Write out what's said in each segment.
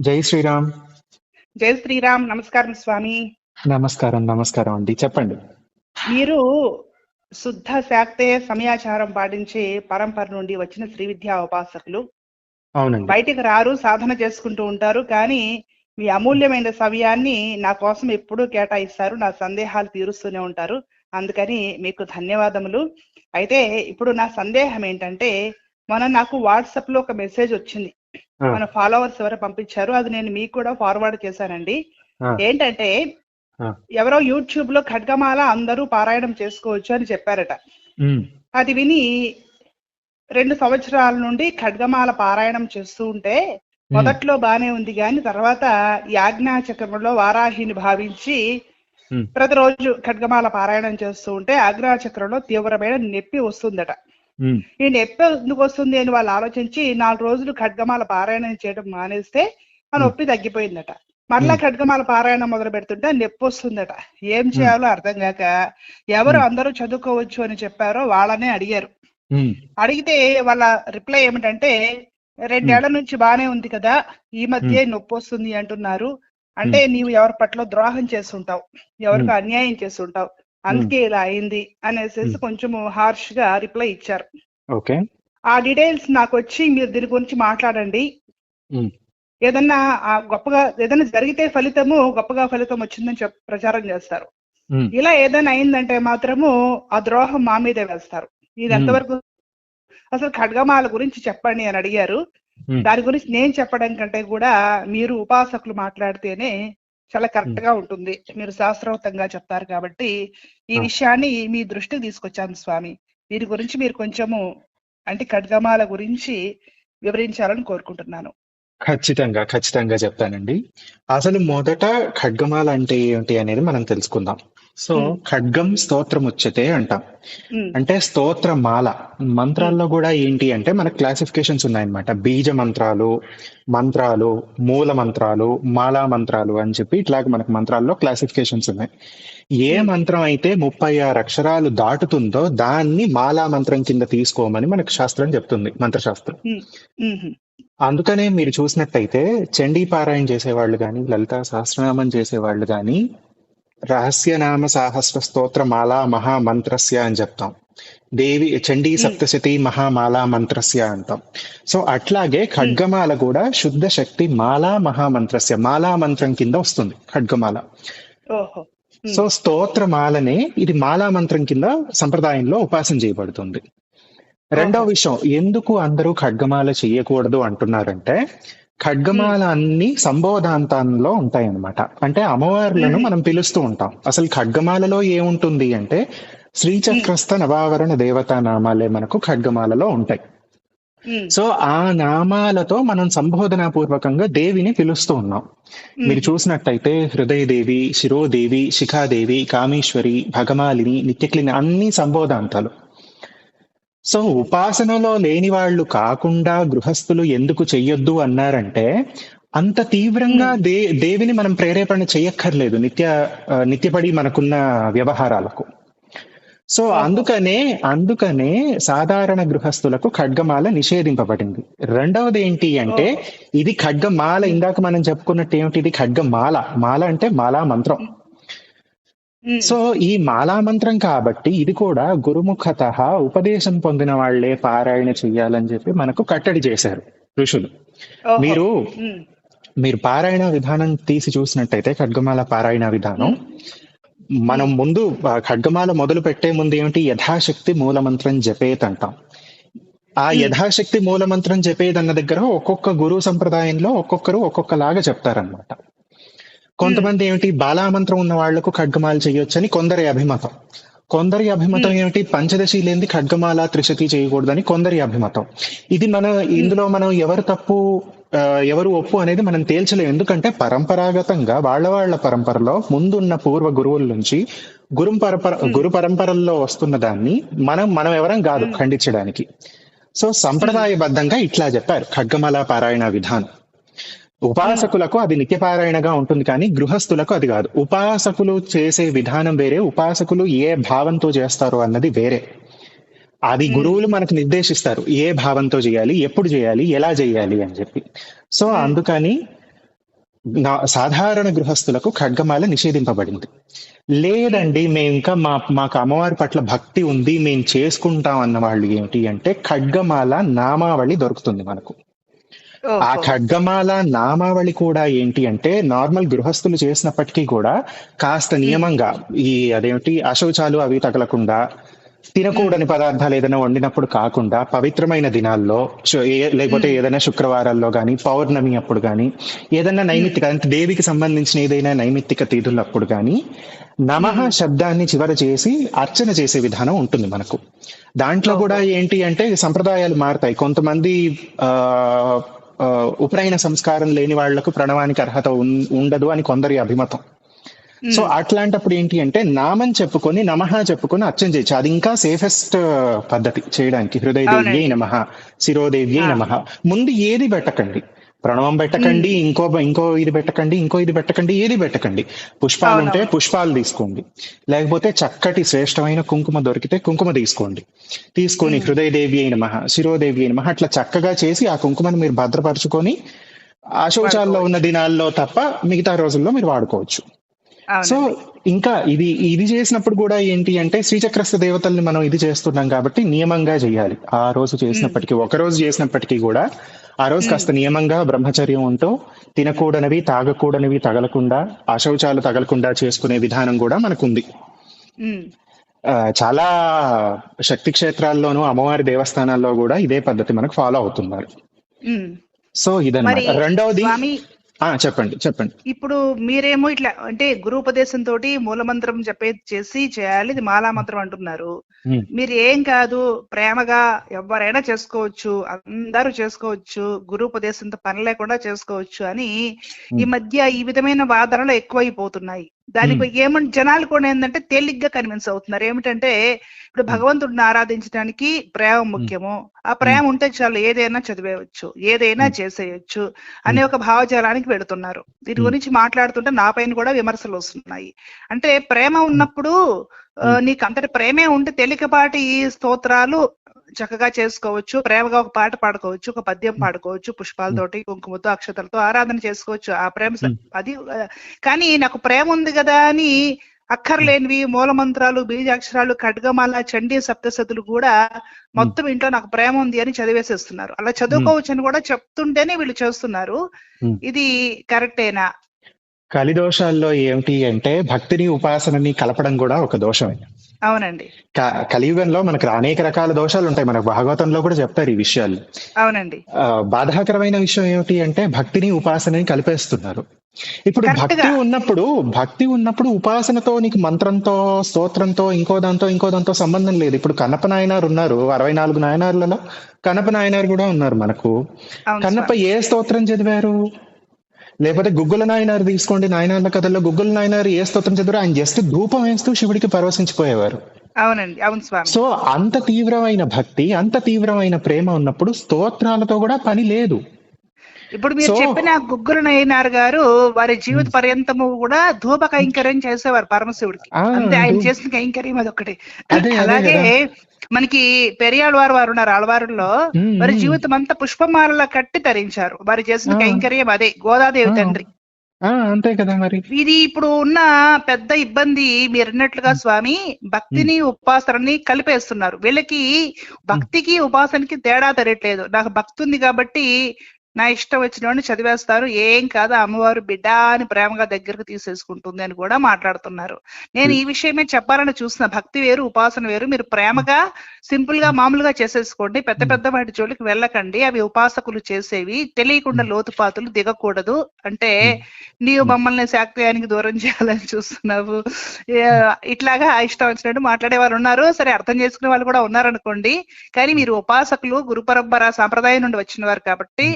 జై శ్రీరామ్. జై శ్రీరామ్. నమస్కారం స్వామి. నమస్కారం నమస్కారం అండి. చెప్పండి. మీరు శుద్ధ శాక్తేయ సమయాచారం పాటించే పరంపర నుండి వచ్చిన శ్రీ విద్యా ఉపాసకులు. అవునండి. బయటికి రారు సాధన చేసుకుంటూ ఉంటారు. కానీ మీ అమూల్యమైన సమయాన్ని నా కోసం ఎప్పుడూ కేటాయిస్తారు. నా సందేహాలు తీరుస్తూనే ఉంటారు. అందుకని మీకు ధన్యవాదములు. అయితే ఇప్పుడు నా సందేహం ఏంటంటే మన నాకు వాట్సాప్లో ఒక మెసేజ్ వచ్చింది. మన ఫాలోవర్స్ ఎవరు పంపించారు అది నేను మీకు కూడా ఫార్వర్డ్ చేశానండి. ఏంటంటే. ఎవరో యూట్యూబ్లో ఖడ్గమాల అందరూ పారాయణం చేసుకోవచ్చు అని చెప్పారట. అది విని రెండు సంవత్సరాల నుండి ఖడ్గమాల పారాయణం చేస్తూ ఉంటే మొదట్లో బానే ఉంది కానీ తర్వాత యాజ్ఞా చక్రంలో వారాహిని భావించి ప్రతిరోజు ఖడ్గమాల పారాయణం చేస్తూ ఉంటే ఆజ్ఞా చక్రంలో తీవ్రమైన నొప్పి వస్తుందట. ఉమ్, ఈ నొప్పి ఎందుకు వస్తుంది అని వాళ్ళు ఆలోచించి నాలుగు రోజులు ఖడ్గమాల పారాయణం చేయడం మానేస్తే ఆ నొప్పి తగ్గిపోయిందట. మరలా ఖడ్గమాల పారాయణం మొదలు పెడుతుంటే నొప్పి వస్తుందట. ఏం చేయాలో అర్థం కాక ఎవరు అందరూ చదువుకోవచ్చు అని చెప్పారో వాళ్ళనే అడిగారు. అడిగితే వాళ్ళ రిప్లై ఏమిటంటే రెండేళ్ళ నుంచి బానే ఉంది కదా ఈ మధ్య నొప్పి వస్తుంది అంటున్నారు. అంటే నీవు ఎవరి పట్ల ద్రోహం చేస్తుంటావు? ఎవరికి అన్యాయం చేస్తుంటావు? అందుకే ఇలా అయింది అనేసి కొంచెం హార్ష్గా రిప్లై ఇచ్చారు. ఓకే. ఆ డీటెయిల్స్ నాకు వచ్చి మీరు దీని గురించి మాట్లాడండి. ఏదన్నా గొప్పగా ఏదైనా జరిగితే ఫలితము గొప్పగా ఫలితం వచ్చిందని చెప్ ప్రచారం చేస్తారు. ఇలా ఏదైనా అయిందంటే మాత్రము ఆ ద్రోహం మా మీదే వేస్తారు. ఇది ఎంతవరకు అసలు ఖడ్గమాల గురించి చెప్పండి అని అడిగారు. దాని గురించి నేను చెప్పడం కంటే కూడా మీరు ఉపాసకులు మాట్లాడితేనే చాలా కరెక్ట్గా ఉంటుంది. మీరు శాస్త్రవతంగా చెప్తారు కాబట్టి ఈ విషయాన్ని మీ దృష్టికి తీసుకొచ్చాను స్వామి. దీని గురించి మీరు కొంచెము అంటే ఖడ్గమాల గురించి వివరించాలని కోరుకుంటున్నాను. ఖచ్చితంగా ఖచ్చితంగా చెప్తానండి. అసలు మొదట ఖడ్గమాల అంటే ఏంటి అనేది మనం తెలుసుకుందాం. సో ఉమ్, ఖడ్గం స్తోత్రం ఉచ్యతే అంటాం. ఉమ్, అంటే స్తోత్ర మాల మంత్రాల్లో కూడా ఏంటి అంటే మనకు క్లాసిఫికేషన్స్ ఉన్నాయన్నమాట. బీజ మంత్రాలు మంత్రాలు మూల మంత్రాలు మాలా మంత్రాలు అని చెప్పి ఇట్లాగ మనకు మంత్రాల్లో క్లాసిఫికేషన్స్ ఉన్నాయి. ఏ మంత్రం అయితే ముప్పై ఆరు అక్షరాలు దాటుతుందో దాన్ని మాలా మంత్రం కింద తీసుకోమని మనకు శాస్త్రం చెప్తుంది మంత్రశాస్త్రం. అందుకనే మీరు చూసినట్టయితే చండీ పారాయణ చేసేవాళ్ళు కానీ లలితా సహస్రనామం చేసేవాళ్ళు కానీ రహస్యనామ సాహస్ర స్తోత్ర మాలా మహామంత్రస్య అని చెప్తాం. దేవి చండీ సప్తశతి మహామాలా మంత్రస్య అంటాం. సో అట్లాగే ఖడ్గమాల కూడా శుద్ధ శక్తి మాలా మహామంత్రస్య మాలా మంత్రం కింద వస్తుంది ఖడ్గమాల. సో స్తోత్రమాలనే ఇది మాలా మంత్రం కింద సంప్రదాయంలో ఉపాసన చేయబడుతుంది. రెండవ విషయం ఎందుకు అందరూ ఖడ్గమాల చెయ్యకూడదు అంటున్నారంటే ఉమ్, ఖడ్గమాల అన్ని సంబోధాంతంలో ఉంటాయి అన్నమాట అంటే అమ్మవార్లను ఉమ్, మనం పిలుస్తూ ఉంటాం. అసలు ఖడ్గమాలలో ఏముంటుంది అంటే శ్రీచక్రస్థ నవావరణ దేవతా నామాలే మనకు ఖడ్గమాలలో ఉంటాయి. సో ఆ నామాలతో మనం సంబోధనా పూర్వకంగా దేవిని పిలుస్తూ ఉన్నాం. మీరు చూసినట్టయితే హృదయదేవి శిరోదేవి శిఖాదేవి కామేశ్వరి భగమాలిని నిత్యక్లిని అన్ని సంబోధాంతాలు. సో ఉపాసనలో లేని వాళ్ళు కాకుండా గృహస్థులు ఎందుకు చెయ్యొద్దు అన్నారంటే అంత తీవ్రంగా ఉమ్, దే దేవిని మనం ప్రేరేపణ చేయక్కర్లేదు నిత్య నిత్యపడి మనకున్న వ్యవహారాలకు. సో అందుకనే అందుకనే సాధారణ గృహస్థులకు ఖడ్గమాల నిషేధింపబడింది. రెండవది ఏంటి అంటే ఇది ఖడ్గమాల ఇందాక మనం చెప్పుకున్నట్టు ఏమిటి ఇది ఖడ్గమాల. మాల అంటే మాలా మంత్రం. సో ఈ మాలా మంత్రం కాబట్టి ఇది కూడా గురుముఖత ఉపదేశం పొందిన వాళ్ళే పారాయణ చెయ్యాలని చెప్పి మనకు కట్టడి చేశారు ఋషులు. మీరు మీరు పారాయణ విధానం తీసి చూసినట్టయితే ఖడ్గమాల పారాయణ విధానం మనం ముందు ఖడ్గమాల మొదలు పెట్టే ముందు ఏమిటి? యథాశక్తి మూలమంత్రం జపేత్ అంటాం. ఆ యథాశక్తి మూలమంత్రం జపేద్ అన్న దగ్గర ఒక్కొక్క గురు సంప్రదాయంలో ఒక్కొక్కరు ఒక్కొక్కలాగా చెప్తారనమాట కొంతమంది ఏమిటి బాలామంత్రం ఉన్న వాళ్ళకు ఖడ్గమాల చేయొచ్చని కొందరి అభిమతం. కొందరి అభిమతం ఉమ్, ఏమిటి? పంచదశి లేనిది ఖడ్గమాల త్రిశతి చేయకూడదని కొందరి అభిమతం. ఇది మన ఉమ్, ఇందులో మనం ఎవరు తప్పు ఎవరు ఒప్పు అనేది మనం తేల్చలేము. ఎందుకంటే పరంపరాగతంగా వాళ్ళ వాళ్ళ పరంపరలో ముందున్న పూర్వ గురువుల నుంచి గురు పరంపర ఉమ్, గురు పరంపరల్లో వస్తున్న దాన్ని మనం మనం ఎవరం కాదు ఖండించడానికి. సో సంప్రదాయబద్ధంగా ఇట్లా చెప్పారు. ఖడ్గమాల పారాయణ విధానం. ఉపాసకులకు అది నిత్యపారాయణగా ఉంటుంది కానీ గృహస్థులకు అది కాదు. ఉపాసకులు చేసే విధానం వేరే ఉపాసకులు ఏ భావంతో చేస్తారు అన్నది వేరే. అది ఉమ్, గురువులు మనకు నిర్దేశిస్తారు. ఏ భావంతో చేయాలి ఎప్పుడు చేయాలి ఎలా చేయాలి అని చెప్పి. సో ఉమ్, అందుకని నా- సాధారణ గృహస్థులకు ఖడ్గమాల నిషేధింపబడింది. లేదండి మేము ఇంకా మా మాకు అమ్మవారి పట్ల భక్తి ఉంది మేము చేసుకుంటాం అన్న వాళ్ళు ఏమిటి అంటే ఖడ్గమాల నామావళి దొరుకుతుంది మనకు. ఆ ఖడ్గమాల నామావళి కూడా ఏంటి అంటే నార్మల్ గృహస్థులు చేసినప్పటికీ కూడా కాస్త నియమంగా ఈ అదేమిటి అశౌచాలు అవి తగలకుండా తినకూడని పదార్థాలు ఏదైనా వండినప్పుడు కాకుండా పవిత్రమైన దినాల్లో లేకపోతే ఏదైనా శుక్రవారాల్లో గాని పౌర్ణమి అప్పుడు గాని ఏదైనా నైమిత్తిక అంటే దేవికి సంబంధించిన ఏదైనా నైమిత్తిక తిథులప్పుడు గాని నమః శబ్దాన్ని చివర చేసి అర్చన చేసే విధానం ఉంటుంది మనకు. దాంట్లో కూడా ఏంటి అంటే సంప్రదాయాలు మారుతాయి. కొంతమంది ఆ, ఉపనయన సంస్కారం లేని వాళ్ళకు ప్రణవానికి అర్హత ఉండదు అని కొందరి అభిమతం. సో అట్లాంటప్పుడు ఏంటి అంటే నామం చెప్పుకొని నమః చెప్పుకొని అర్చన చేయొచ్చు. అది ఇంకా సేఫెస్ట్ పద్ధతి చేయడానికి. హృదయదేవ్యై నమః శిరోదేవ్యై నమః. ముందు ఏది పెట్టకండి. ప్రణవం పెట్టకండి ఇంకో ఇంకో ఇది పెట్టకండి ఇంకో ఇది పెట్టకండి ఏది పెట్టకండి? పుష్పాలు ఉంటే పుష్పాలు తీసుకోండి. లేకపోతే చక్కటి శ్రేష్టమైన కుంకుమ దొరికితే కుంకుమ తీసుకోండి. తీసుకొని హృదయదేవి అయిన మహా శిరోదేవి అయిన మహా అట్లా చక్కగా చేసి ఆ కుంకుమను మీరు భద్రపరుచుకొని ఆ శౌచాల్లో ఉన్న దినాల్లో తప్ప మిగతా రోజుల్లో మీరు వాడుకోవచ్చు. సో ఇంకా ఇది ఇది చేసినప్పుడు కూడా ఏంటి అంటే శ్రీచక్రస్థ దేవతల్ని మనం ఇది చేస్తున్నాం కాబట్టి నియమంగా చేయాలి. ఆ రోజు చేసినప్పటికీ ఒక రోజు చేసినప్పటికీ కూడా ఆ రోజు కాస్త నియమంగా బ్రహ్మచర్యం ఉంటూ తినకూడనివి తాగకూడనివి తగలకుండా అశౌచాలు తగలకుండా చేసుకునే విధానం కూడా మనకుంది. ఆ, చాలా శక్తి క్షేత్రాల్లోనూ అమ్మవారి దేవస్థానాల్లో కూడా ఇదే పద్ధతి మనకు ఫాలో అవుతున్నారు. సో ఇదన్నమాట. రెండవది చెప్పండి చెప్పండి. ఇప్పుడు మీరేమో ఇట్లా అంటే గురుపదేశం తోటి మూలమంత్రం చెప్పే చేసి చేయాలి ఇది మాలా మంత్రం అంటున్నారు. మీరు ఏం కాదు ప్రేమగా ఎవరైనా చేసుకోవచ్చు అందరూ చేసుకోవచ్చు గురుపదేశంతో పని లేకుండా చేసుకోవచ్చు అని ఈ మధ్య ఈ విధమైన వాదనలు ఎక్కువైపోతున్నాయి. దానికి ఏమంటే జనాలు కూడా ఏంటంటే తేలిగ్గా కన్విన్స్ అవుతున్నారు. ఏమిటంటే ఇప్పుడు భగవంతుడిని ఆరాధించడానికి ప్రేమ ముఖ్యము. ఆ ప్రేమ ఉంటే చాలు ఏదైనా చదివేయచ్చు ఏదైనా చేసేయచ్చు అనే ఒక భావజాలానికి వెళుతున్నారు దీని గురించి మాట్లాడుతుంటే నా పైన కూడా విమర్శలు వస్తున్నాయి. అంటే ప్రేమ ఉన్నప్పుడు నీకు అంతటి ప్రేమే ఉంటే తేలికపాటి ఈ స్తోత్రాలు చక్కగా చేసుకోవచ్చు ప్రేమగా ఒక పాట పాడుకోవచ్చు ఒక పద్యం పాడుకోవచ్చు పుష్పాలతోటి కుంకుమతో అక్షతలతో ఆరాధన చేసుకోవచ్చు. ఆ ప్రేమ అది కానీ నాకు ప్రేమ ఉంది కదా అని అక్కర్లేనివి మూలమంత్రాలు బీజాక్షరాలు ఖడ్గమాల చండీ సప్తసతులు కూడా మొత్తం ఇంట్లో నాకు ప్రేమ ఉంది అని చదివేసేస్తున్నారు. అలా చదువుకోవచ్చు అని కూడా చెప్తుంటేనే వీళ్ళు చేస్తున్నారు. ఇది కరెక్టేనా? కలిదోషాల్లో ఏమిటి అంటే భక్తిని ఉపాసనని కలపడం కూడా ఒక దోషమే. అవునండి. కలియుగంలో మనకు అనేక రకాల దోషాలు ఉంటాయి మనకు భాగవతంలో కూడా చెప్తారు ఈ విషయాలు. అవునండి. ఆ, బాధాకరమైన విషయం ఏమిటి అంటే భక్తిని ఉపాసనని కలిపేస్తున్నారు. ఇప్పుడు భక్తి. ఉన్నప్పుడు భక్తి ఉన్నప్పుడు ఉపాసనతో నీకు మంత్రంతో స్తోత్రంతో ఇంకో దాంతో ఇంకో దాంతో సంబంధం లేదు. ఇప్పుడు కన్నప్ప నాయనారు ఉన్నారు అరవై నాలుగు నాయనార్లలో కన్నప్ప నాయనారు కూడా ఉన్నారు మనకు. కన్నప్ప ఏ స్తోత్రం చదివారు? లేకపోతే గుగ్గుల నాయనారు తీసుకోండి నాయనార్ల కథల్లో గుగ్గుల నాయనారు ఏ స్తోత్రం చదివారు ఆయన జస్ట్ ధూపం వేస్తూ శివుడికి పరవశించిపోయేవారు. అవునండి అవును స్వామి. సో అంత తీవ్రమైన భక్తి అంత తీవ్రమైన ప్రేమ ఉన్నప్పుడు స్తోత్రాలతో కూడా పని లేదు. ఇప్పుడు మీరు చెప్పిన గుగ్గురు నయ్యనార్ గారు వారి జీవిత పర్యంతము కూడా ధూప కైంకర్యం చేసేవారు పరమశివుడికి. ఆ, అంతే ఆయన చేసిన కైంకర్యం అదే, అదే అలాగే. మనకి పెరియాళ్ళ వారు వారు ఉన్నారు ఆళ్వారులో మ్మ్, వారి మ్మ్. జీవితం అంతా పుష్పమాల కట్టి తరించారు. వారు చేసిన ఆ. కైంకర్యం అదే గోదాదేవి ఆ. తండ్రి. అంతే కదా మరి. ఇది ఇప్పుడు ఉన్న పెద్ద ఇబ్బంది మీరు అన్నట్లుగా స్వామి భక్తిని ఉపాసనని కలిపేస్తున్నారు. వీళ్ళకి భక్తికి ఉపాసనకి తేడా తెలియట్లేదు నాకు భక్తి ఉంది కాబట్టి నా ఇష్టం వచ్చిన వాడిని చదివేస్తారు. ఏం కాదు అమ్మవారు బిడ్డ అని ప్రేమగా దగ్గరకు తీసేసుకుంటుంది అని కూడా మాట్లాడుతున్నారు. నేను ఈ విషయమే చెప్పాలని చూసిన భక్తి వేరు ఉపాసన వేరు. మీరు ప్రేమగా సింపుల్గా మామూలుగా చేసేసుకోండి. పెద్ద పెద్ద వాటి జోలికి వెళ్ళకండి. అవి ఉపాసకులు చేసేవి. తెలియకుండా లోతుపాతులు దిగకూడదు. అంటే నీవు మమ్మల్ని శాక్తయానికి దూరం చేయాలని చూస్తున్నావు. ఇట్లాగా ఇష్టం వచ్చినట్టు మాట్లాడే వాళ్ళు ఉన్నారు. సరే అర్థం చేసుకునే వాళ్ళు కూడా ఉన్నారనుకోండి. కానీ మీరు ఉపాసకులు గురు పరంపర సాంప్రదాయం నుండి వచ్చిన వారు కాబట్టి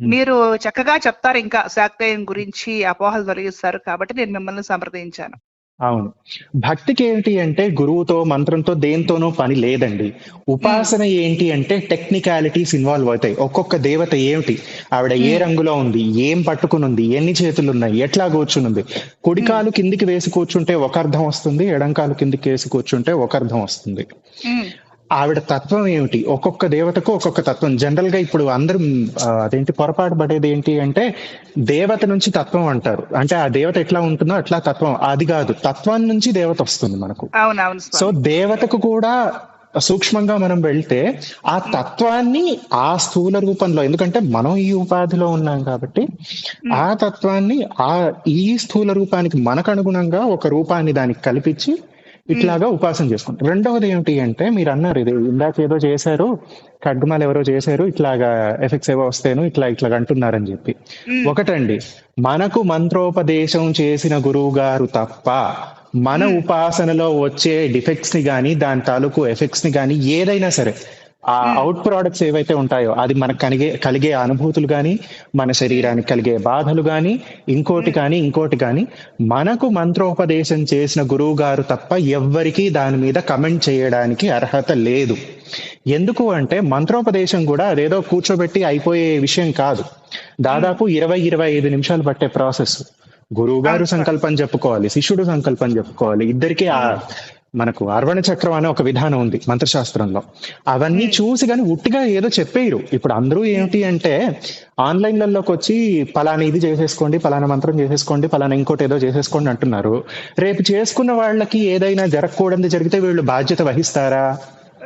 మీరు చక్కగా చెప్తారు ఇంకా శాక్తేయం గురించి అపోహలు తొలగిస్తారు కాబట్టి నేను మిమ్మల్ని సంప్రదించాను. అవును. భక్తికి ఏంటి అంటే గురువుతో మంత్రంతో దేంతోనో పని లేదండి. ఉపాసన ఏంటి అంటే టెక్నికాలిటీస్ ఇన్వాల్వ్ అవుతాయి. ఒక్కొక్క దేవత ఏమిటి? ఆవిడ ఏ రంగులో ఉంది? ఏం పట్టుకుని ఉంది ఎన్ని చేతులు ఉన్నాయి ఎట్లా కూర్చునుంది? కుడికాలు కిందికి వేసి కూర్చుంటే ఒక అర్థం వస్తుంది ఎడంకాలు కిందికి వేసి కూర్చుంటే ఒక అర్థం వస్తుంది. ఆవిడ తత్వం ఏమిటి? ఒక్కొక్క దేవతకు ఒక్కొక్క తత్వం. జనరల్గా ఇప్పుడు అందరం అదేంటి పొరపాటు పడేది ఏంటి అంటే దేవత నుంచి తత్వం అంటారు. అంటే ఆ దేవత ఎట్లా ఉంటుందో అట్లా తత్వం. అది కాదు. తత్వం నుంచి దేవత వస్తుంది మనకు. సో దేవతకు కూడా సూక్ష్మంగా మనం వెళ్తే ఆ తత్వాన్ని ఆ స్థూల రూపంలో ఎందుకంటే మనం ఈ ఉపాధిలో ఉన్నాం కాబట్టి ఆ తత్వాన్ని ఆ ఈ స్థూల రూపానికి మనకు అనుగుణంగా ఒక రూపాన్ని దానికి కల్పించి ఇట్లాగా ఉపాసన చేసుకుంటాం. రెండవది ఏమిటి అంటే మీరు అన్నారు ఇది ఇందాక ఏదో చేశారు ఖడ్గమాలు ఎవరో చేశారు ఇట్లాగా ఎఫెక్ట్స్ ఏవో వస్తేను ఇట్లా ఇట్లా అంటున్నారని చెప్పి. ఒకటండి మనకు మంత్రోపదేశం చేసిన గురువు గారు తప్ప మన ఉపాసనలో వచ్చే డిఫెక్ట్స్ని గాని దాని తాలూకు ఎఫెక్ట్స్ని గాని ఏదైనా సరే ఆ అవుట్ ప్రోడక్ట్స్ ఏవైతే ఉంటాయో అది మనకు కలిగే కలిగే అనుభూతులు గాని మన శరీరానికి కలిగే బాధలు గాని ఇంకోటి కానీ ఇంకోటి కానీ మనకు మంత్రోపదేశం చేసిన గురువు గారు తప్ప ఎవ్వరికీ దాని మీద కమెంట్ చేయడానికి అర్హత లేదు. ఎందుకు అంటే మంత్రోపదేశం కూడా అదేదో కూర్చోబెట్టి అయిపోయే విషయం కాదు. దాదాపు ఇరవై ఇరవై ఐదు నిమిషాలు పట్టే ప్రాసెస్. గురువు గారు సంకల్పం చెప్పుకోవాలి శిష్యుడు సంకల్పం చెప్పుకోవాలి ఇద్దరికి ఆ మనకు అర్వణ చక్రం అనే ఒక విధానం ఉంది మంత్రశాస్త్రంలో. అవన్నీ చూసి కానీ ఉట్టిగా ఏదో చెప్పేయరు. ఇప్పుడు అందరూ ఏమిటి అంటే ఆన్లైన్లలోకి వచ్చి పలానా ఇది చేసేసుకోండి పలానా మంత్రం చేసేసుకోండి పలానా ఇంకోటి ఏదో చేసేసుకోండి అంటున్నారు. రేపు చేసుకున్న వాళ్ళకి ఏదైనా జరగకూడదు జరిగితే వీళ్ళు బాధ్యత వహిస్తారా?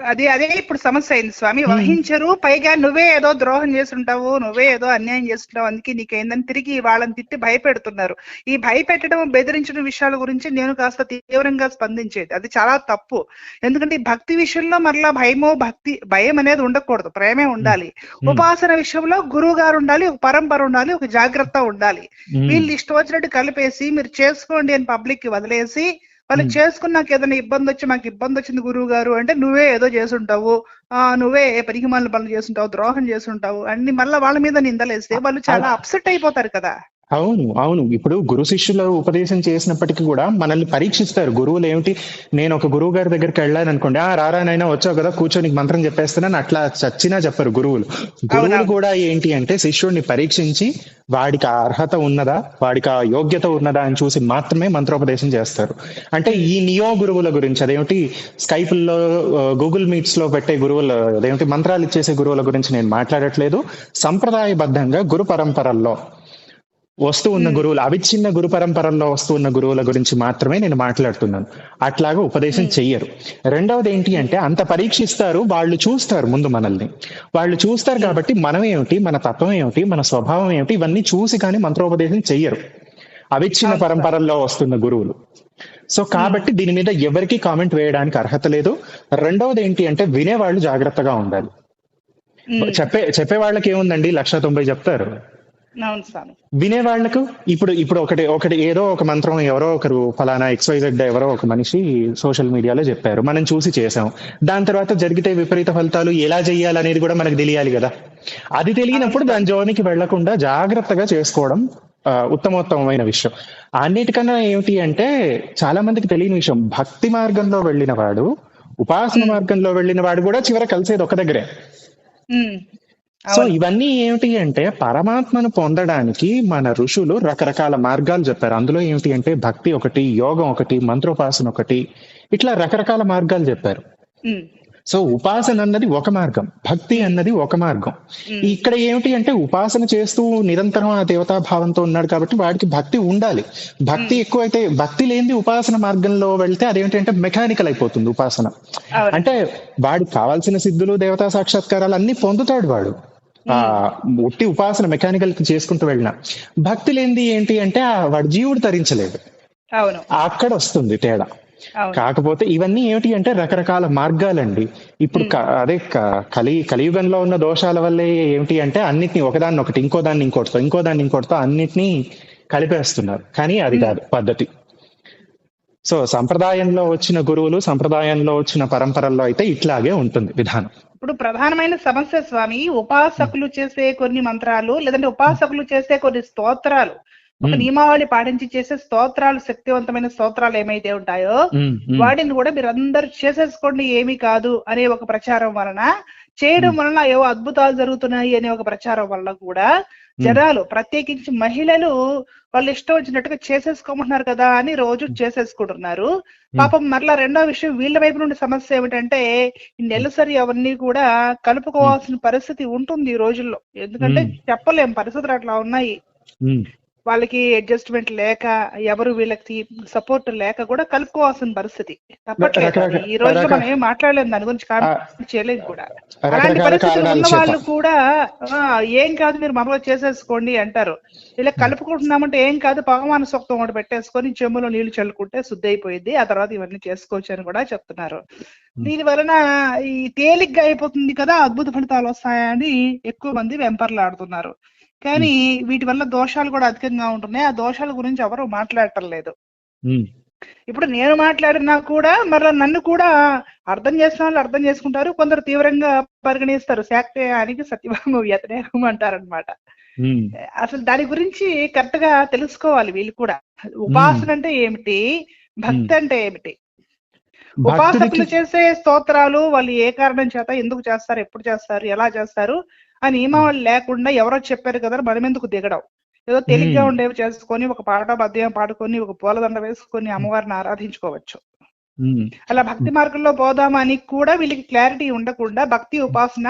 అదే అదే ఇప్పుడు సమస్య అయింది. స్వామి వహించరు. పైగా నువ్వే ఏదో ద్రోహం చేస్తుంటావు నువ్వే ఏదో అన్యాయం చేస్తుంటావు. అందుకే నీకేందని తిరిగి వాళ్ళని తిట్టి భయపెడుతున్నారు. ఈ భయపెట్టడం బెదిరించడం విషయాల గురించి నేను కాస్త తీవ్రంగా స్పందించేది. అది చాలా తప్పు. ఎందుకంటే ఈ భక్తి విషయంలో మరలా భయమో భక్తి భయం అనేది ఉండకూడదు. ప్రేమే ఉండాలి. ఉపాసన విషయంలో గురువు గారు ఉండాలి ఒక పరంపర ఉండాలి ఒక జాగ్రత్త ఉండాలి. వీళ్ళు ఇష్టం వచ్చినట్టు కలిపేసి మీరు చేసుకోండి అని పబ్లిక్కి వదిలేసి వాళ్ళు చేసుకున్నాక ఏదైనా ఇబ్బంది వచ్చి మాకు ఇబ్బంది వచ్చింది గురువు గారు అంటే నువ్వే ఏదో చేసుంటావు ఆ నువ్వే పనికి మళ్ళీ పనులు చేసుంటావు ద్రోహం చేసుంటావు అన్ని మళ్ళీ వాళ్ళ మీద నిందలేస్తే వాళ్ళు చాలా అప్సెట్ అయిపోతారు కదా. అవును అవును. ఇప్పుడు గురు శిష్యుల ఉపదేశం చేసినప్పటికీ కూడా మనల్ని పరీక్షిస్తారు. గురువులు ఏమిటి? నేను ఒక గురువు గారి దగ్గరికి వెళ్ళాను అనుకోండి ఆ రారానైనా వచ్చావు కదా కూర్చొని మంత్రం చెప్పేస్తున్నాను అట్లా చచ్చినా చెప్పరు గురువులు. గురువులు కూడా ఏంటి అంటే శిష్యుడిని పరీక్షించి వాడికి ఆ అర్హత ఉన్నదా వాడికి ఆ యోగ్యత ఉన్నదా అని చూసి మాత్రమే మంత్రోపదేశం చేస్తారు. అంటే ఈ నియో గురువుల గురించి అదేమిటి? స్కైపుల్లో గూగుల్ మీట్స్లో పెట్టే గురువుల అదేమిటి? మంత్రాలు ఇచ్చేసే గురువుల గురించి నేను మాట్లాడట్లేదు. సంప్రదాయబద్ధంగా గురు పరంపరల్లో వస్తూ ఉన్న గురువులు అవిచ్ఛిన్న గురు పరంపరల్లో వస్తూ ఉన్న గురువుల గురించి మాత్రమే నేను మాట్లాడుతున్నాను. అట్లాగా ఉపదేశం చెయ్యరు. రెండవది ఏంటి అంటే అంత పరీక్షిస్తారు వాళ్ళు చూస్తారు ముందు మనల్ని. వాళ్ళు చూస్తారు కాబట్టి మనం ఏమిటి మన తత్వం ఏమిటి మన స్వభావం ఏమిటి ఇవన్నీ చూసి కానీ మంత్రోపదేశం చెయ్యరు. అవిచ్ఛిన్న పరంపరల్లో వస్తున్న గురువులు. సో కాబట్టి దీని మీద ఎవరికి కామెంట్ వేయడానికి అర్హత లేదు. రెండవది ఏంటి అంటే వినేవాళ్ళు జాగ్రత్తగా ఉండాలి. చెప్పే చెప్పే వాళ్ళకి ఏముందండి లక్ష తొంభై చెప్తారు. అవును స్వామి వినే వాళ్ళకు ఇప్పుడు ఇప్పుడు ఒకటి ఒకటి ఏదో ఒక మంత్రం ఎవరో ఒకరు ఫలానా ఎక్స్వైజెడ్ ఎవరో ఒక మనిషి సోషల్ మీడియాలో చెప్పారు. మనం చూసి చేసాం దాని తర్వాత జరిగితే విపరీత ఫలితాలు ఎలా చేయాలనేది కూడా మనకు తెలియాలి కదా. అది తెలియనప్పుడు దాని జోనికి వెళ్ళకుండా జాగ్రత్తగా చేసుకోవడం ఉత్తమోత్తమైన విషయం. అన్నిటికన్నా ఏమిటి అంటే చాలా మందికి తెలియని విషయం. భక్తి మార్గంలో వెళ్ళిన వాడు ఉపాసన మార్గంలో వెళ్ళిన వాడు కూడా చివర కలిసేది ఒక దగ్గరే. సో ఇవన్నీ ఏమిటి అంటే పరమాత్మను పొందడానికి మన ఋషులు రకరకాల మార్గాలు చెప్పారు. అందులో ఏమిటి అంటే భక్తి ఒకటి యోగం ఒకటి మంత్రోపాసన ఒకటి ఇట్లా రకరకాల మార్గాలు చెప్పారు. సో ఉపాసన అన్నది ఒక మార్గం భక్తి అన్నది ఒక మార్గం. ఇక్కడ ఏమిటి అంటే ఉపాసన చేస్తూ నిరంతరం ఆ దేవతా భావంతో ఉన్నాడు కాబట్టి వాడికి భక్తి ఉండాలి. భక్తి ఎక్కువైతే భక్తి లేనిది ఉపాసన మార్గంలో వెళ్తే అదేమిటంటే మెకానికల్ అయిపోతుంది ఉపాసన. అంటే వాడికి కావాల్సిన సిద్ధులు దేవతా సాక్షాత్కారాలు అన్ని పొందుతాడు వాడు. ఆ ఉట్టి ఉపాసన మెకానికల్ చేసుకుంటూ వెళ్ళిన భక్తి లేనిది ఏంటి అంటే ఆ వాడు జీవుడు తరించలేదు. అక్కడ వస్తుంది తేడా. కాకపోతే ఇవన్నీ ఏమిటి అంటే రకరకాల మార్గాలండి. ఇప్పుడు అదే కలి కలియుగంలో ఉన్న దోషాల వల్లే ఏమిటి అంటే అన్నిటిని ఒకదాన్ని ఒకటి ఇంకో దాన్ని ఇంకోటితో ఇంకో దాన్ని ఇంకోటితో అన్నిటినీ కలిపేస్తున్నారు. కానీ అది కాదు పద్ధతి. సో సంప్రదాయంలో వచ్చిన గురువులు సంప్రదాయంలో వచ్చిన పరంపరల్లో అయితే ఇట్లాగే ఉంటుంది విధానం. ఇప్పుడు ప్రధానమైన సమస్య స్వామి ఉపాసకులు చేసే కొన్ని మంత్రాలు లేదంటే ఉపాసకులు చేసే కొన్ని స్తోత్రాలు. ఒక. నియమావళి పాటించి చేసే స్తోత్రాలు శక్తివంతమైన స్తోత్రాలు ఏమైతే ఉంటాయో వాటిని కూడా మీరు అందరు చేసేసుకోండి ఏమీ కాదు అనే ఒక ప్రచారం వలన చేయడం వలన ఏవో అద్భుతాలు జరుగుతున్నాయి అనే ఒక ప్రచారం వలన కూడా జనాలు ప్రత్యేకించి మహిళలు వాళ్ళు ఇష్టం వచ్చినట్టుగా చేసేసుకోమంటున్నారు కదా అని రోజు చేసేసుకుంటున్నారు. పాపం మరలా రెండో విషయం వీళ్ళ వైపు నుండి సమస్య ఏమిటంటే ఈ నెలసరి అవన్నీ కూడా కలుపుకోవాల్సిన పరిస్థితి ఉంటుంది ఈ రోజుల్లో. ఎందుకంటే. చెప్పలేం పరిస్థితులు అట్లా ఉన్నాయి. వాళ్ళకి అడ్జస్ట్మెంట్ లేక ఎవరు వీళ్ళకి సపోర్ట్ లేక కూడా కలుపుకోవాల్సిన పరిస్థితి. తప్పట్లేదు. ఈ రకరకాల- మనం ఏం మాట్లాడలేము దాని గురించి చేయలేదు కూడా. అలాంటి కారణాలు ఉన్న వాళ్ళు కూడా ఏం కాదు మీరు మనలో చేసేసుకోండి అంటారు. ఇలా కలుపుకుంటున్నామంటే ఏం కాదు పగమాన సొక్తం ఒకటి పెట్టేసుకొని చెంబులో నీళ్ళు చల్లుకుంటే శుద్ధి అయిపోయింది ఆ తర్వాత ఇవన్నీ చేసుకోవచ్చు అని కూడా చెప్తున్నారు. దీని వలన ఈ తేలిగ్గా అయిపోతుంది కదా అద్భుత ఫలితాలు వస్తాయని ఎక్కువ మంది వెంపర్లాడుతున్నారు. కానీ వీటి వల్ల దోషాలు కూడా అధికంగా ఉంటున్నాయి. ఆ దోషాల గురించి ఎవరు మాట్లాడటం లేదు. ఇప్పుడు నేను మాట్లాడినా కూడా మరలా నన్ను కూడా అర్థం చేసిన వాళ్ళు అర్థం చేసుకుంటారు. కొందరు తీవ్రంగా పరిగణిస్తారు. శాక్తేయానికి సత్యభామ వ్యతిరేకం అంటారనమాట అసలు దాని గురించి కరెక్ట్గా తెలుసుకోవాలి వీళ్ళు కూడా. ఉపాసన అంటే ఏమిటి? భక్తి అంటే ఏమిటి? ఉపాసకులు చేసే స్తోత్రాలు వాళ్ళు ఏ కారణం చేత ఎందుకు చేస్తారు ఎప్పుడు చేస్తారు ఎలా చేస్తారు? అని నియమావళి లేకుండా ఎవరో చెప్పారు కదా మనం ఎందుకు దిగడం? ఏదో తేలిగ్గా. ఉండేవి చేసుకొని ఒక పాట పద్యం పాడుకొని ఒక పూలదండ వేసుకొని అమ్మవారిని ఆరాధించుకోవచ్చు. అలా భక్తి మార్గంలో పోదామని కూడా వీళ్ళకి క్లారిటీ ఉండకుండా భక్తి ఉపాసన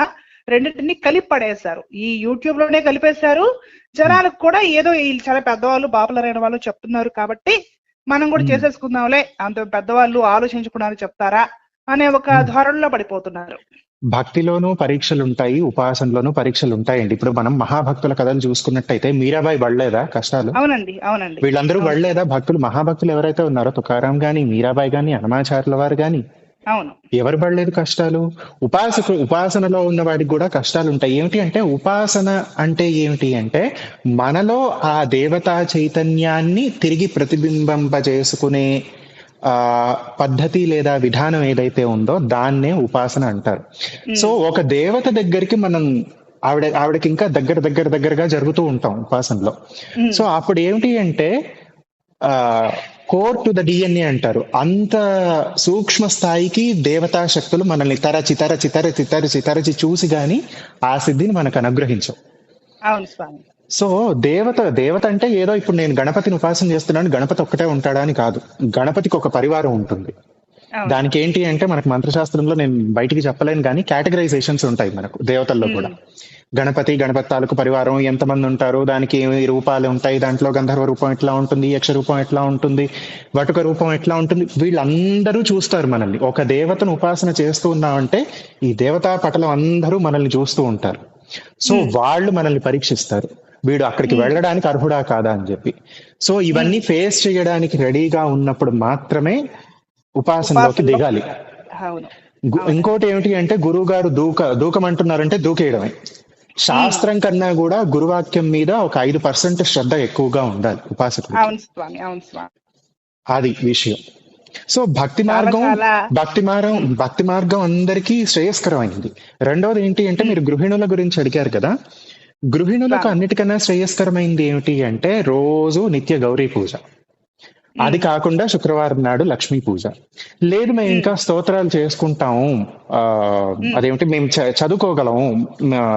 రెండింటిని కలిపి పడేశారు ఈ యూట్యూబ్లోనే కలిపేశారు. జనాలకు కూడా ఏదో వీళ్ళు చాలా పెద్దవాళ్ళు బాపులరైన వాళ్ళు చెప్తున్నారు కాబట్టి మనం కూడా. చేసేసుకుందాంలే. అంత పెద్దవాళ్ళు ఆలోచించకుండా చెప్తారా? అనే ఒక. ధోరణిలో పడిపోతున్నారు. భక్తిలోనూ పరీక్షలు ఉంటాయి ఉపాసనలోనూ పరీక్షలు ఉంటాయండి ఇప్పుడు మనం మహాభక్తుల కథలు చూసుకున్నట్టయితే మీరాబాయి పడలేదా కష్టాలు? అవునండి అవునండి. వీళ్ళందరూ. పడలేదా భక్తులు మహాభక్తులు ఎవరైతే ఉన్నారో తుకారాం గాని మీరాబాయి గాని హనుమాచార్యుల వారు గాని అవును. ఎవరు పడలేదు కష్టాలు? ఉపాసకు ఉపాసనలో ఉన్న వాడికి కూడా కష్టాలు ఉంటాయి ఏమిటి అంటే ఉపాసన అంటే ఏమిటి అంటే మనలో ఆ దేవతా చైతన్యాన్ని తిరిగి ప్రతిబింబింపజేసుకునే ఆ పద్ధతి లేదా విధానం ఏదైతే ఉందో దాన్నే ఉపాసన అంటారు. సో ఒక దేవత దగ్గరికి మనం ఆవిడ ఆవిడకి ఇంకా దగ్గర దగ్గర దగ్గరగా జరుగుతూ ఉంటాం ఉపాసనలో. మ్మ్. సో అప్పుడు ఏమిటి అంటే ఆ కోర్ టు ద డిఎన్ఏ అంటారు. అంత సూక్ష్మ స్థాయికి దేవతా శక్తులు మనల్ని తరచి తరచి తరచి తరచి తరచి చూసి గాని ఆ సిద్ధిని మనకు అనుగ్రహించవు. అవును స్వామి. సో దేవత దేవత అంటే ఏదో ఇప్పుడు నేను గణపతిని ఉపాసన చేస్తున్నాను గణపతి ఒక్కటే ఉంటాడా అని కాదు. గణపతికి ఒక పరివారం ఉంటుంది. దానికి ఏంటి అంటే మనకు మంత్రశాస్త్రంలో నేను బయటికి చెప్పలేను కానీ కేటగరైజేషన్స్ ఉంటాయి మనకు దేవతల్లో కూడా. గణపతి గణపతి తాలూకు పరివారం ఎంతమంది ఉంటారు దానికి ఏమి రూపాలు ఉంటాయి దాంట్లో గంధర్వ రూపం ఎట్లా ఉంటుంది యక్ష రూపం ఎట్లా ఉంటుంది వటుక రూపం ఎట్లా ఉంటుంది వీళ్ళందరూ చూస్తారు మనల్ని. ఒక దేవతను ఉపాసన చేస్తూ ఉన్నామంటే ఈ దేవతా పటలం అందరూ మనల్ని చూస్తూ ఉంటారు. సో వాళ్ళు మనల్ని పరీక్షిస్తారు. వీడు అక్కడికి వెళ్ళడానికి అర్హుడా కాదా అని చెప్పి. సో ఇవన్నీ ఫేస్ చేయడానికి రెడీగా ఉన్నప్పుడు మాత్రమే ఉపాసనలోకి ఉపాసనలో- దిగాలి. ఇంకోటి ఏమిటి అంటే గురువు గారు దూక దూకమంటున్నారంటే దూకేయడమే. శాస్త్రం కన్నా కూడా గురువాక్యం మీద ఒక ఐదు పర్సెంట్ శ్రద్ధ ఎక్కువగా ఉండాలి ఉపాసకుడు అది విషయం. సో భక్తి మార్గం భక్తి మార్గం భక్తి మార్గం అందరికీ శ్రేయస్కరమైంది. రెండవది ఏంటి అంటే మీరు గృహిణుల గురించి అడిగారు కదా. గృహిణులకు అన్నిటికన్నా శ్రేయస్కరమైంది ఏమిటి అంటే రోజు నిత్య గౌరీ పూజ. అది కాకుండా శుక్రవారం నాడు లక్ష్మీ పూజ. లేదు మేము ఇంకా స్తోత్రాలు చేసుకుంటాము. ఆ అదేమిటి మేము చదువుకోగలము.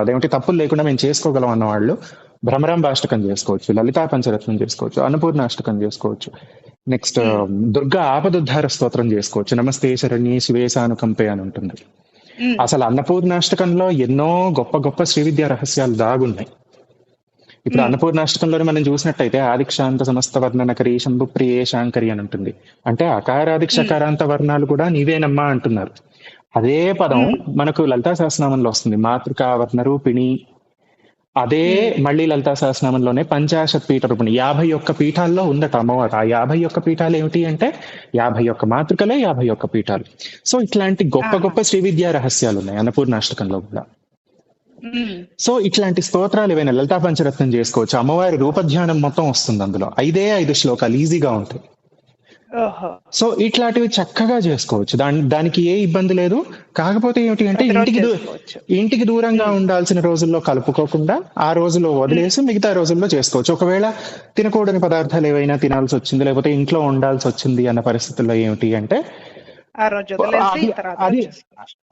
అదేమిటి తప్పులు లేకుండా మేము చేసుకోగలం అన్న వాళ్ళు భ్రమరాంబాష్టకం చేసుకోవచ్చు లలితా పంచరత్నం చేసుకోవచ్చు అన్నపూర్ణాష్టకం చేసుకోవచ్చు. నెక్స్ట్ దుర్గా ఆపదుద్ధార స్తోత్రం చేసుకోవచ్చు. నమస్తే శరణ్యే శివేశానుకంపే అని ఉంటుంది. అసలు అన్నపూర్ణాష్టకంలో ఎన్నో గొప్ప గొప్ప శ్రీ విద్యా రహస్యాలు దాగున్నాయి. ఇప్పుడు అన్నపూర్ణాష్టకంలో మనం చూసినట్టయితే ఆదిక్షాంత సమస్త వర్ణనకరి శంభు ప్రియే శాంకరి అని ఉంటుంది. అంటే అకారాదిక్ష అకారాంత వర్ణాలు కూడా నీవేనమ్మా అంటున్నారు. అదే పదం మనకు లలితా సహస్రనామంలో వస్తుంది. మాతృకా వర్ణ రూపిణి అదే మళ్ళీ లలితా సహస్రనామంలోనే పంచాశత్ పీఠ రూపిణి యాభై ఒక్క పీఠాల్లో ఉందట అమ్మవారు. ఆ యాభై ఒక్క పీఠాలు ఏమిటి అంటే యాభై ఒక్క మాతృకలే యాభై ఒక్క పీఠాలు. సో ఇట్లాంటి గొప్ప గొప్ప శ్రీ విద్యా రహస్యాలు ఉన్నాయి అన్నపూర్ణాష్టకంలో కూడా. సో ఇట్లాంటి స్తోత్రాలు ఏవైనా లలితా పంచరత్నం చేసుకోవచ్చు? అమ్మవారి రూపధ్యానం మొత్తం వస్తుంది అందులో. ఐదే ఐదు శ్లోకాలు ఈజీగా ఉంటాయి. సో ఇట్లాంటివి చక్కగా చేసుకోవచ్చు. దాని దానికి ఏ ఇబ్బంది లేదు. కాకపోతే ఏమిటి అంటే ఇంటికి. ఇంటికి దూరంగా ఉండాల్సిన రోజుల్లో కలుపుకోకుండా ఆ రోజులో వదిలేసి మిగతా రోజుల్లో చేసుకోవచ్చు. ఒకవేళ తినకూడని పదార్థాలు ఏవైనా తినాల్సి వచ్చింది లేకపోతే ఇంట్లో ఉండాల్సి వచ్చింది అన్న పరిస్థితుల్లో ఏమిటి అంటే అది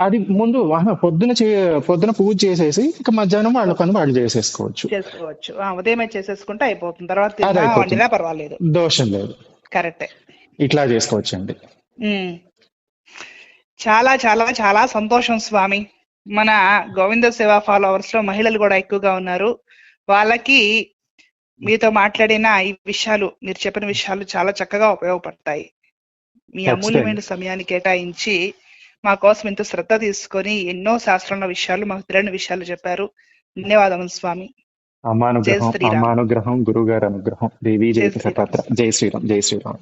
అది ముందు పొద్దున పొద్దున పూజ చేసేసి ఇక మధ్యాహ్నం వాళ్ళ పని వాళ్ళు చేసేసుకోవచ్చు. చేసుకోవచ్చు. ఉదయమే చేసేసుకుంటే అయిపోతుంది. తర్వాత పర్వాలేదు. దోషం లేదు. కరెక్టే. ఇట్లా చేసుకోవచ్చండి. చాలా చాలా చాలా సంతోషం స్వామి. మన గోవింద సేవ ఫాలోవర్స్లో మహిళలు కూడా ఎక్కువగా ఉన్నారు. వాళ్ళకి మీతో మాట్లాడిన ఈ విషయాలు మీరు చెప్పిన విషయాలు చాలా చక్కగా ఉపయోగపడతాయి. మీ. అమూల్యమైన సమయాన్ని కేటాయించి మా కోసం ఎంతో శ్రద్ధ తీసుకొని ఎన్నో శాస్త్రంలో విషయాలు మాకు తెలియని విషయాలు చెప్పారు. ధన్యవాదములు స్వామి. అమ్మానుగ్రహం. అమ్మానుగ్రహం గురువు గారి అనుగ్రహం. దేవీ జై జయతి శ్రీరామ్. సతత్ర జై శ్రీరామ్ జై శ్రీరామ్.